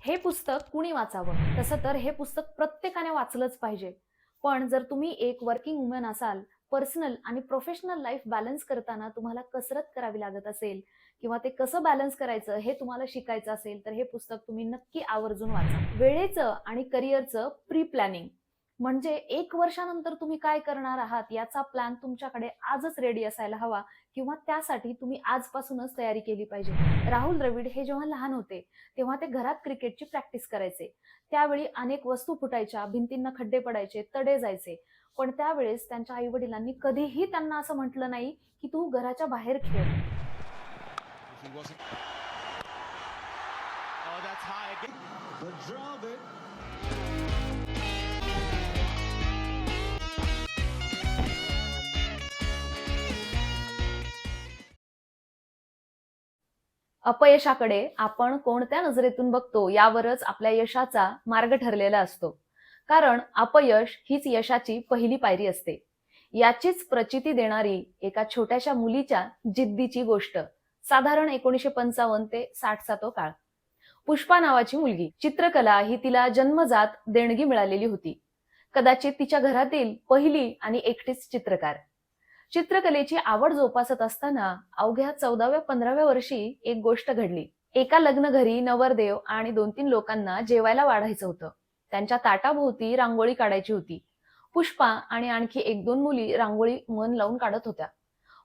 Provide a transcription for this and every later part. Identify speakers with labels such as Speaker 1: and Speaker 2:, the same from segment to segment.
Speaker 1: हे पुस्तक कुणी वाचावं? तसं तर हे पुस्तक प्रत्येकाने वाचलंच पाहिजे. पण जर तुम्ही एक वर्किंग वुमन असाल पर्सनल आणि प्रोफेशनल लाईफ बॅलन्स करताना तुम्हाला कसरत करावी लागत असेल किंवा ते कसं बॅलन्स करायचं हे तुम्हाला शिकायचं असेल तर हे पुस्तक तुम्ही नक्की आवर्जून वाचा. वेळेचं आणि करिअरचं प्री प्लॅनिंग म्हणजे एक वर्षानंतर तुम्ही काय करणार आहात याचा प्लॅन तुमच्याकडे आजच रेडी असायला हवा किंवा त्यासाठी तुम्ही आजपासूनच तयारी केली पाहिजे. राहुल द्रविड हे जेव्हा लहान होते तेव्हा ते घरात क्रिकेटची प्रॅक्टिस करायचे. त्यावेळी अनेक वस्तू फुटायच्या भिंतींना खड्डे पडायचे तडे जायचे. पण त्यावेळेस त्यांच्या आई वडिलांनी कधीही त्यांना असं म्हटलं नाही की तू घराच्या बाहेर खेळ.
Speaker 2: Oh,
Speaker 1: अपयशाकडे आपण कोणत्या नजरेतून बघतो यावरच आपल्या यशाचा मार्ग ठरलेला असतो. कारण अपयश हीच यशाची पहिली पायरी असते. याचीच प्रचिती देणारी एका छोट्याशा मुलीच्या जिद्दीची गोष्ट साधारण एकोणीशे पंचावन्न ते साठचा तो काळ. पुष्पा नावाची मुलगी चित्रकला ही तिला जन्मजात देणगी मिळालेली होती. कदाचित तिच्या घरातील पहिली आणि एकटीच चित्रकार. चित्रकलेची आवड जोपासत असताना अवघ्या चौदाव्या पंधराव्या वर्षी एक गोष्ट घडली. एका लग्न घरी नवरदेव आणि दोन तीन लोकांना जेवायला वाढायचं होतं. त्यांच्या ताटाभोवती रांगोळी काढायची होती. पुष्पा आणि आणखी एक दोन मुली रांगोळी मन लावून काढत होत्या.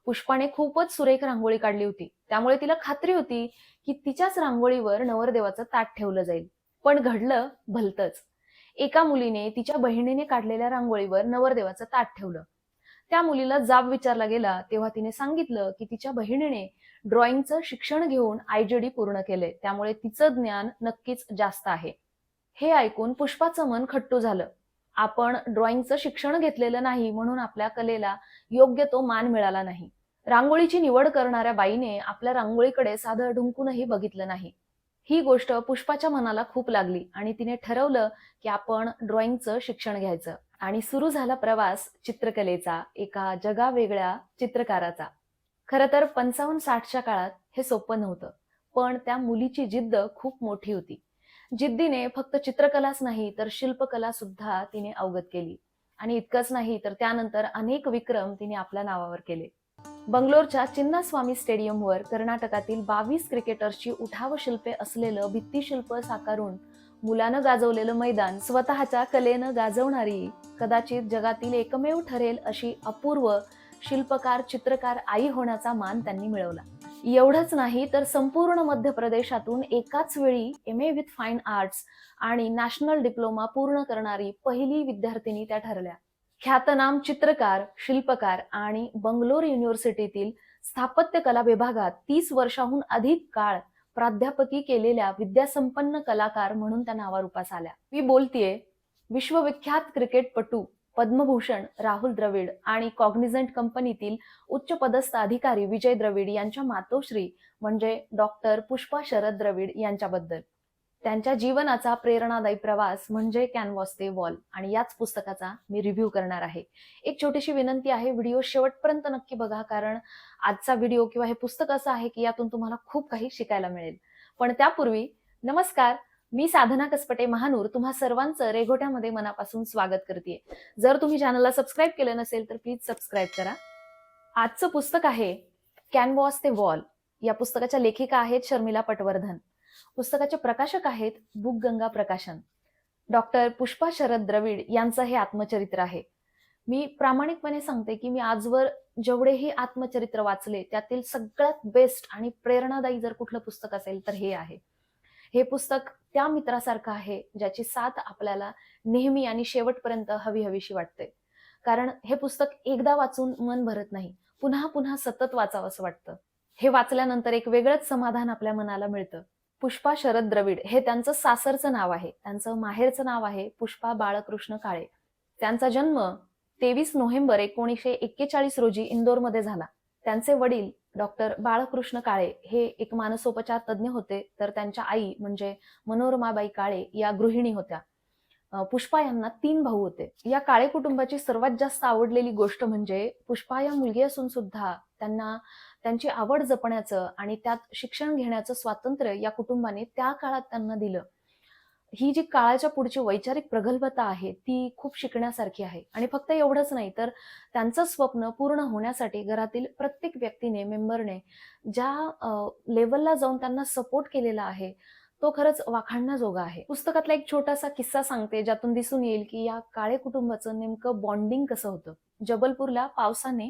Speaker 1: पुष्पाने खूपच सुरेख रांगोळी काढली होती. त्यामुळे तिला खात्री होती की तिच्याच रांगोळीवर नवरदेवाचं ताट ठेवलं जाईल. पण घडलं भलतच. एका मुलीने तिच्या बहिणीने काढलेल्या रांगोळीवर नवरदेवाचं ताट ठेवलं. त्या मुलीला जाब विचारला गेला तेव्हा तिने सांगितलं की तिच्या बहिणीने ड्रॉइंगचं शिक्षण घेऊन आयजेडी पूर्ण केले. त्यामुळे तिचं ज्ञान नक्कीच जास्त आहे. हे ऐकून पुष्पाचं मन खट्टू झालं. आपण ड्रॉइंगचं शिक्षण घेतलेलं नाही म्हणून आपल्या कलेला योग्य तो मान मिळाला नाही. रांगोळीची निवड करणाऱ्या बाईने आपल्या रांगोळीकडे साधं ढुंकूनही बघितलं नाही. ही गोष्ट पुष्पाच्या मनाला खूप लागली आणि तिने ठरवलं की आपण ड्रॉइंगचं शिक्षण घ्यायचं. आणि सुरू झाला प्रवास चित्रकलेचा एका जगावेगळ्या चित्रकाराचा. खरं तर पंचावन्न साठच्या काळात हे सोपं नव्हतं पण त्या मुलीची जिद्द खूप मोठी होती. जिद्दीने फक्त चित्रकलाच नाही तर शिल्पकला सुद्धा तिने अवगत केली. आणि इतकंच नाही तर त्यानंतर अनेक विक्रम तिने आपल्या नावावर केले. बंगलोरच्या चिन्नास्वामी स्टेडियमवर कर्नाटकातील बावीस क्रिकेटर्सची उठाव शिल्पे असलेलं भित्तिशिल्प साकारून मुलानं गाजवलेलं मैदान स्वतःच्या कलेनं गाजवणारी कदाचित जगातील एकमेव ठरेल अशी अपूर्व शिल्पकार चित्रकार आई होण्याचा मान त्यांनी मिळवला. एवढंच नाही तर संपूर्ण मध्य प्रदेशातून एकाच वेळी M A with fine arts आणि नॅशनल डिप्लोमा पूर्ण करणारी पहिली विद्यार्थिनी त्या ठरल्या. ख्यातनाम चित्रकार शिल्पकार आणि बंगलोर युनिव्हर्सिटीतील स्थापत्य कला विभागात तीस वर्षाहून अधिक काळ प्राध्यापकी केलेल्या विद्यासंपन्न कलाकार म्हणून त्या नावारूपास आल्या. मी बोलतीये विश्वविख्यात क्रिकेटपटू पद्मभूषण राहुल द्रविड आणि कॉग्निझंट कंपनीतील उच्च पदस्थ अधिकारी विजय द्रविड यांच्या मातोश्री म्हणजे डॉक्टर पुष्पा शरद द्रविड यांच्याबद्दल. त्यांच्या जीवनाचा प्रेरणादायी प्रवास म्हणजे कॅनव्हॉस ते वॉल आणि याच पुस्तकाचा मी रिव्ह्यू करणार आहे. एक छोटीशी विनंती आहे व्हिडिओ शेवटपर्यंत नक्की बघा कारण आजचा व्हिडिओ किंवा हे पुस्तक असं आहे की यातून तुम्हाला खूप काही शिकायला मिळेल. पण त्यापूर्वी नमस्कार मी साधना कसपटे महानूर तुम्हा सर्वांचं रेघोट्यामध्ये मनापासून स्वागत करते जर तुम्ही चॅनलला सबस्क्राईब केलं नसेल तर प्लीज सबस्क्राईब करा. आजचं पुस्तक आहे कॅनव्हास ते वॉल या पुस्तकाच्या लेखिका आहेत शर्मिला पटवर्धन. पुस्तकाचे प्रकाशक आहेत बुक गंगा प्रकाशन. डॉक्टर पुष्पा शरद द्रविड यांचं हे आत्मचरित्र आहे. मी प्रामाणिकपणे सांगते की मी आजवर जेवढेही आत्मचरित्र वाचले त्यातील सगळ्यात बेस्ट आणि प्रेरणादायी जर कुठलं पुस्तक असेल तर हे आहे. हे पुस्तक त्या मित्रासारखं आहे ज्याची साथ आपल्याला नेहमी आणि शेवटपर्यंत हवी हवीशी वाटते. कारण हे पुस्तक एकदा वाचून मन भरत नाही पुन्हा पुन्हा सतत वाचावं असं वाटतं. हे वाचल्यानंतर एक वेगळंच समाधान आपल्या मनाला मिळतं. पुष्पा शरद द्रविड हे त्यांचं सासरचं नाव आहे. त्यांचं माहेरचं नाव आहे पुष्पा बाळकृष्ण काळे. त्यांचा जन्म तेवीस नोव्हेंबर एकोणीसशे एक्केचाळीस रोजी इंदोरमध्ये झाला. त्यांचे वडील डॉक्टर बाळकृष्ण काळे हे एक मानसोपचार तज्ज्ञ होते. तर त्यांच्या आई म्हणजे मनोरमाबाई काळे या गृहिणी होत्या. पुष्पा यांना तीन भाऊ होते. या काळे कुटुंबाची सर्वात जास्त आवडलेली गोष्ट म्हणजे पुष्पा या मुलगी असून सुद्धा त्यांना त्यांची आवड जपण्याचं आणि त्यात शिक्षण घेण्याचं स्वातंत्र्य या कुटुंबाने त्या काळात त्यांना दिलं. ही जी काळाच्या पुढची वैचारिक प्रगल्भता आहे ती खूप शिकण्यासारखी आहे. आणि फक्त एवढंच नाही तर त्यांचं स्वप्न पूर्ण होण्यासाठी घरातील प्रत्येक व्यक्तीने मेंबरने ज्या लेवलला जाऊन त्यांना सपोर्ट केलेला आहे तो खरंच वाखाणण्याजोगा आहे. पुस्तकातला एक छोटासा किस्सा सांगते ज्यातून दिसून येईल की या काळे कुटुंबाचं नेमकं बॉन्डिंग कसं होतं. जबलपूरला पावसाने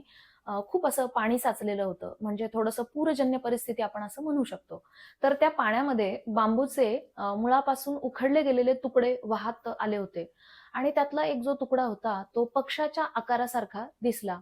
Speaker 1: खूप असं पाणी साचलेलं होतं. म्हणजे थोडंसं पूरजन्य परिस्थिती आपण असं म्हणू शकतो. तर त्या पाण्यामध्ये बांबूचे मुळापासून उखडले गेलेले तुकडे वाहत आले होते. आणि त्यातला एक जो तुकडा होता तो पक्षाच्या आकारासारखा दिसला.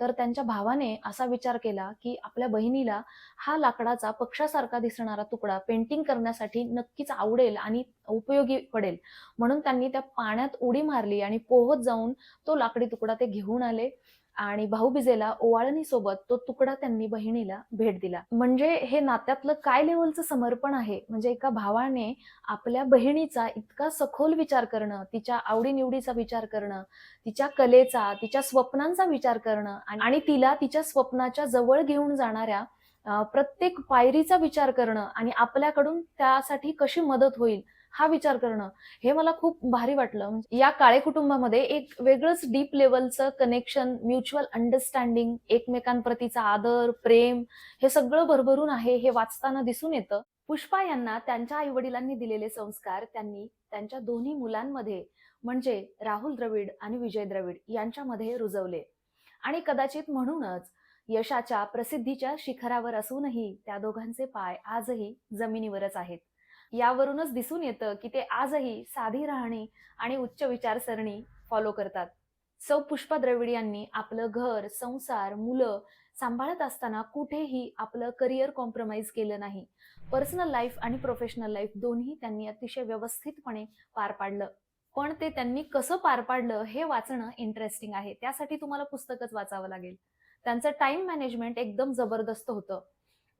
Speaker 1: तर त्यांच्या भावाने असा विचार केला की आपल्या बहिणीला हा लाकडाचा पक्षासारखा दिसणारा तुकडा पेंटिंग करण्यासाठी नक्कीच आवडेल आणि उपयोगी पडेल. म्हणून त्यांनी त्या पाण्यात उडी मारली आणि पोहत जाऊन तो लाकडी तुकडा ते घेऊन आले. आणि भाऊबीजेला ओवाळणीसोबत तो तुकडा त्यांनी बहिणीला भेट दिला. म्हणजे हे नात्यातलं काय लेवलचं समर्पण आहे? म्हणजे एका भावाने आपल्या बहिणीचा इतका सखोल विचार करणं तिच्या आवडीनिवडीचा विचार करणं तिच्या कलेचा तिच्या स्वप्नांचा विचार करणं आणि- तिला तिच्या स्वप्नाच्या जवळ घेऊन जाणाऱ्या प्रत्येक पायरीचा विचार करणं आणि आपल्याकडून त्यासाठी कशी मदत होईल? हा विचार करणं हे मला खूप भारी वाटलं. म्हणजे या काळे कुटुंबामध्ये एक वेगळंच डीप लेवलचं कनेक्शन म्युच्युअल अंडरस्टँडिंग एकमेकांप्रतीचा आदर प्रेम हे सगळं भरभरून आहे हे वाचताना दिसून येतं. पुष्पा यांना त्यांच्या आई वडिलांनी दिलेले संस्कार त्यांनी त्यांच्या दोन्ही मुलांमध्ये म्हणजे राहुल द्रविड आणि विजय द्रविड यांच्यामध्ये रुजवले. आणि कदाचित म्हणूनच यशाच्या प्रसिद्धीच्या शिखरावर असूनही त्या दोघांचे पाय आजही जमिनीवरच आहेत. यावरूनच दिसून येतं की ते आजही साधी राहणी आणि उच्च विचारसरणी फॉलो करतात. सौ पुष्पा द्रविड यांनी आपलं घर संसार मुलं सांभाळत असताना कुठेही आपलं करिअर कॉम्प्रोमाइज केलं नाही. पर्सनल लाईफ आणि प्रोफेशनल लाईफ दोन्ही त्यांनी अतिशय व्यवस्थितपणे पार पाडलं. पण ते त्यांनी कसं पार पाडलं हे वाचणं इंटरेस्टिंग आहे. त्यासाठी तुम्हाला पुस्तकच वाचावं लागेल. त्यांचं टाइम मॅनेजमेंट एकदम जबरदस्त होतं.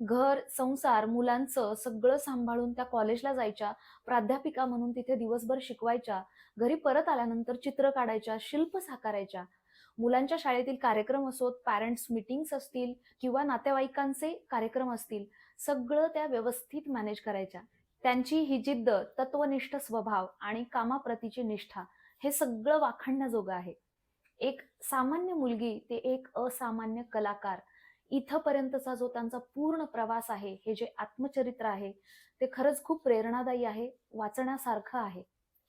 Speaker 1: घर संसार मुलांचं सगळं सांभाळून त्या कॉलेजला जायच्या प्राध्यापिका म्हणून तिथे दिवसभर शिकवायच्या घरी परत आल्यानंतर चित्र काढायच्या शिल्प साकारायच्या. मुलांच्या शाळेतील कार्यक्रम असोत पॅरेंट्स मिटिंग्स असतील किंवा नातेवाईकांचे कार्यक्रम असतील सगळं त्या व्यवस्थित मॅनेज करायच्या. त्यांची ही जिद्द तत्वनिष्ठ स्वभाव आणि कामाप्रतीची निष्ठा हे सगळं वाखाणण्याजोगं आहे. एक सामान्य मुलगी ते एक असामान्य कलाकार इथंपर्यंतचा जो त्यांचा पूर्ण प्रवास आहे हे जे आत्मचरित्र आहे ते खरंच खूप प्रेरणादायी आहे वाचण्यासारखं आहे.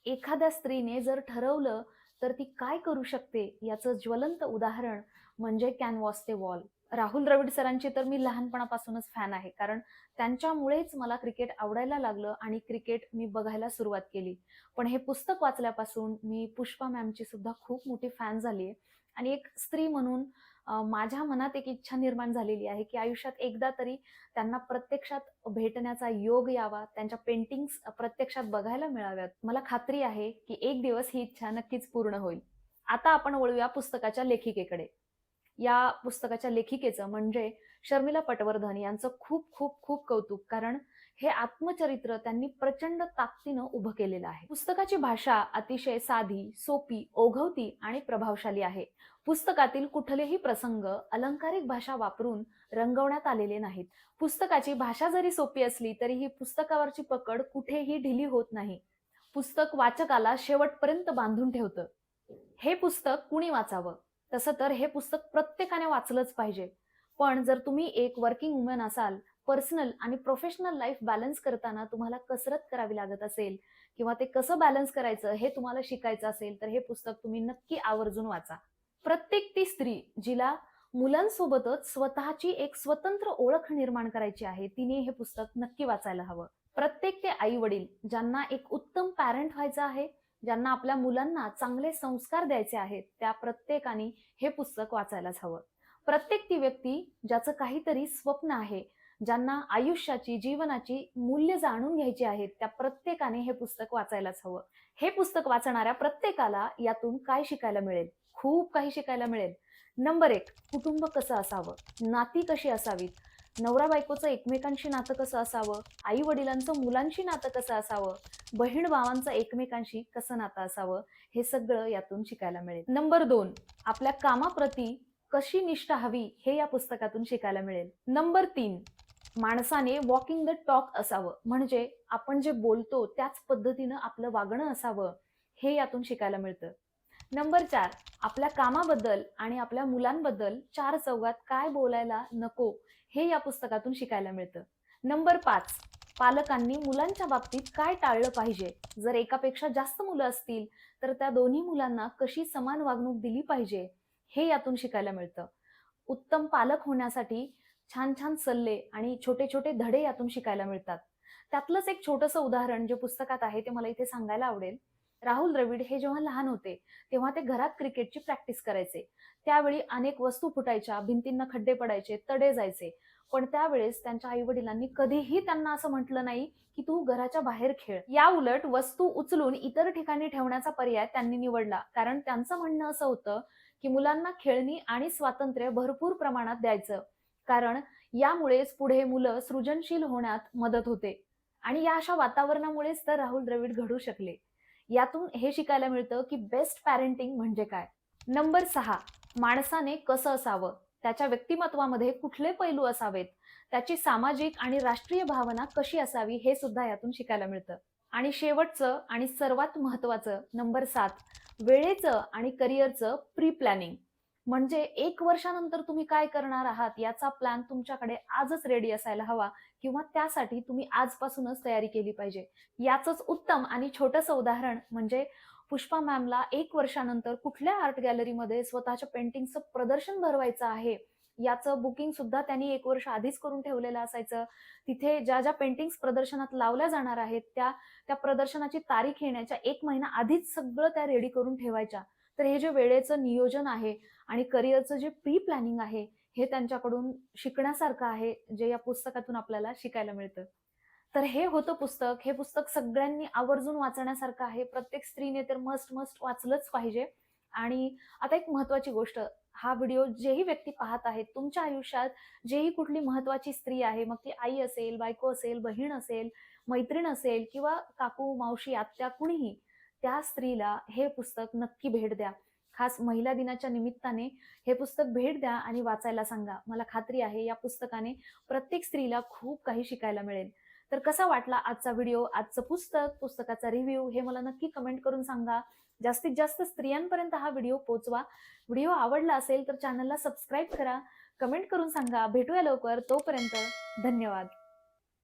Speaker 1: एखाद्या स्त्रीने जर ठरवलं तर ती काय करू शकते? याचं ज्वलंत उदाहरण म्हणजे कॅनव्हास ते वॉल. राहुल द्रविड सरांची तर मी लहानपणापासूनच फॅन आहे कारण त्यांच्यामुळेच मला क्रिकेट आवडायला लागलं आणि क्रिकेट मी बघायला सुरुवात केली. पण हे पुस्तक वाचल्यापासून मी पुष्पा मॅमची सुद्धा खूप मोठी फॅन झाली आहे आणि एक स्त्री म्हणून माझ्या मनात एक इच्छा निर्माण झालेली आहे की आयुष्यात एकदा तरी त्यांना प्रत्यक्षात भेटण्याचा योग यावा त्यांच्या पेंटिंग्स प्रत्यक्षात बघायला मिळाव्यात. मला खात्री आहे की एक दिवस ही इच्छा नक्कीच पूर्ण होईल. आता आपण वळूया पुस्तकाच्या लेखिकेकडे. या पुस्तकाच्या लेखिकेचं म्हणजे शर्मिला पटवर्धन यांचं खूप खूप खूप कौतुक. कारण हे आत्मचरित्र त्यांनी प्रचंड ताकदीनं उभं केलेलं आहे. पुस्तकाची भाषा अतिशय साधी सोपी ओघवती आणि प्रभावशाली आहे. पुस्तकातील कुठलेही प्रसंग अलंकारिक भाषा वापरून रंगवण्यात आलेले नाहीत. पुस्तकाची भाषा जरी सोपी असली तरी ही पुस्तकावरची पकड कुठेही ढिली होत नाही. पुस्तक वाचकाला शेवटपर्यंत बांधून ठेवतं. हे पुस्तक कुणी वाचावं? तसं तर हे पुस्तक प्रत्येकाने वाचलंच पाहिजे. पण जर तुम्ही एक वर्किंग वुमन असाल पर्सनल आणि प्रोफेशनल लाईफ बॅलन्स करताना तुम्हाला कसरत करावी लागत असेल किंवा ते कसं बॅलन्स करायचं हे तुम्हाला शिकायचं असेल तर हे पुस्तक तुम्ही नक्की आवर्जून वाचा. प्रत्येक ती स्त्री जिला मुलांसोबतच स्वतःची एक स्वतंत्र ओळख निर्माण करायची आहे तिने हे पुस्तक नक्की वाचायला हवं. प्रत्येक ते आई वडील ज्यांना एक उत्तम पॅरेंट व्हायचं आहे ज्यांना आपल्या मुलांना चांगले संस्कार द्यायचे आहेत त्या प्रत्येकाने हे पुस्तक वाचायलाच हवं. प्रत्येक ती व्यक्ती ज्याचं काहीतरी स्वप्न आहे ज्यांना आयुष्याची जीवनाची मूल्य जाणून घ्यायची आहेत त्या प्रत्येकाने हे पुस्तक वाचायलाच हवं. हे पुस्तक वाचणाऱ्या प्रत्येकाला यातून काय शिकायला मिळेल? खूप काही शिकायला मिळेल. नंबर एक कुटुंब कसं असावं? नाती कशी असावीत? नवरा बायकोचं एकमेकांशी नातं कसं असावं? आई वडिलांचं मुलांशी नातं कसं असावं? बहीण भावांचं एकमेकांशी कसं नातं असावं? हे सगळं यातून शिकायला मिळेल. नंबर दोन आपल्या कामाप्रती कशी निष्ठा हवी हे या पुस्तकातून शिकायला मिळेल. नंबर तीन माणसाने वॉकिंग द टॉक असावं. म्हणजे आपण जे बोलतो त्याच पद्धतीनं आपलं वागणं असावं हे यातून शिकायला मिळतं. नंबर चार आपल्या कामाबद्दल आणि आपल्या मुलांबद्दल चार चौघात काय बोलायला नको हे या पुस्तकातून शिकायला मिळतं. नंबर पाच पालकांनी मुलांच्या बाबतीत काय टाळलं पाहिजे? जर एकापेक्षा जास्त मुलं असतील तर त्या दोन्ही मुलांना कशी समान वागणूक दिली पाहिजे हे यातून शिकायला मिळतं. उत्तम पालक होण्यासाठी छान छान सल्ले आणि छोटे छोटे धडे यातून शिकायला मिळतात. त्यातलंच एक छोटंसं उदाहरण जे पुस्तकात आहे ते मला इथे सांगायला आवडेल. राहुल द्रविड हे जेव्हा लहान होते तेव्हा ते घरात क्रिकेटची प्रॅक्टिस करायचे. त्यावेळी अनेक वस्तू फुटायच्या भिंतींना खड्डे पडायचे तडे जायचे. पण त्यावेळेस त्यांच्या आई वडिलांनी कधीही त्यांना असं म्हटलं नाही की तू घराच्या बाहेर खेळ. या उलट वस्तू उचलून इतर ठिकाणी ठेवण्याचा पर्याय त्यांनी निवडला. कारण त्यांचं म्हणणं असं होतं की मुलांना खेळणी आणि स्वातंत्र्य भरपूर प्रमाणात द्यायचं. कारण यामुळेच पुढे मुलं सृजनशील होण्यात मदत होते. आणि या अशा वातावरणामुळेच तर राहुल द्रविड घडू शकले. यातून हे शिकायला मिळतं की बेस्ट पॅरेंटिंग म्हणजे काय? नंबर सहा माणसाने कसं असावं? त्याच्या व्यक्तिमत्वामध्ये कुठले पैलू असावेत? त्याची सामाजिक आणि राष्ट्रीय भावना कशी असावी हे सुद्धा यातून शिकायला मिळतं. आणि शेवटचं आणि सर्वात महत्वाचं नंबर सात वेळेचं आणि करिअरचं प्री प्लॅनिंग म्हणजे एक वर्षानंतर तुम्ही काय करणार आहात याचा प्लॅन तुमच्याकडे आजच रेडी असायला हवा किंवा त्यासाठी तुम्ही आजपासूनच तयारी केली पाहिजे. याचंच उत्तम आणि छोटंसं उदाहरण म्हणजे पुष्पा मॅमला एक वर्षानंतर कुठल्या आर्ट गॅलरीमध्ये स्वतःच्या पेंटिंगचं प्रदर्शन भरवायचं आहे? याचं बुकिंग सुद्धा त्यांनी एक वर्ष आधीच करून ठेवलेलं असायचं. तिथे ज्या ज्या पेंटिंग्स प्रदर्शनात लावल्या जाणार आहेत त्या त्या प्रदर्शनाची तारीख येण्याच्या एक महिना आधीच सगळं त्या रेडी करून ठेवायच्या. तर हे जे वेळेचं नियोजन आहे आणि करिअरचं जे प्री प्लॅनिंग आहे हे त्यांच्याकडून शिकण्यासारखं आहे जे या पुस्तकातून आपल्याला शिकायला मिळतं. तर हे होतं पुस्तक. हे पुस्तक सगळ्यांनी आवर्जून वाचण्यासारखं आहे. प्रत्येक स्त्रीने तर मस्ट मस्ट वाचलंच पाहिजे. आणि आता एक महत्वाची गोष्ट. हा व्हिडिओ जेही व्यक्ती पाहत आहेत तुमच्या आयुष्यात जेही कुठली महत्वाची स्त्री आहे मग ती आई असेल बायको असेल बहीण असेल मैत्रीण असेल किंवा काकू मावशी आत्या कुणीही त्या स्त्रीला हे पुस्तक नक्की भेट द्या. खास महिला दिनाच्या निमित्ताने हे पुस्तक भेट द्या आणि वाचायला सांगा. मला खात्री आहे या पुस्तकाने प्रत्येक स्त्रीला खूप काही शिकायला मिळेल. तर कसा वाटला आजचा व्हिडिओ? आजचं पुस्तक पुस्तकाचा रिव्ह्यू हे मला नक्की कमेंट करून सांगा. जास्तीत जास्त स्त्रियांपर्यंत हा व्हिडिओ पोहोचवा. व्हिडिओ आवडला असेल तर चॅनलला सबस्क्राईब करा. कमेंट करून सांगा. भेटूया लवकर. तोपर्यंत धन्यवाद.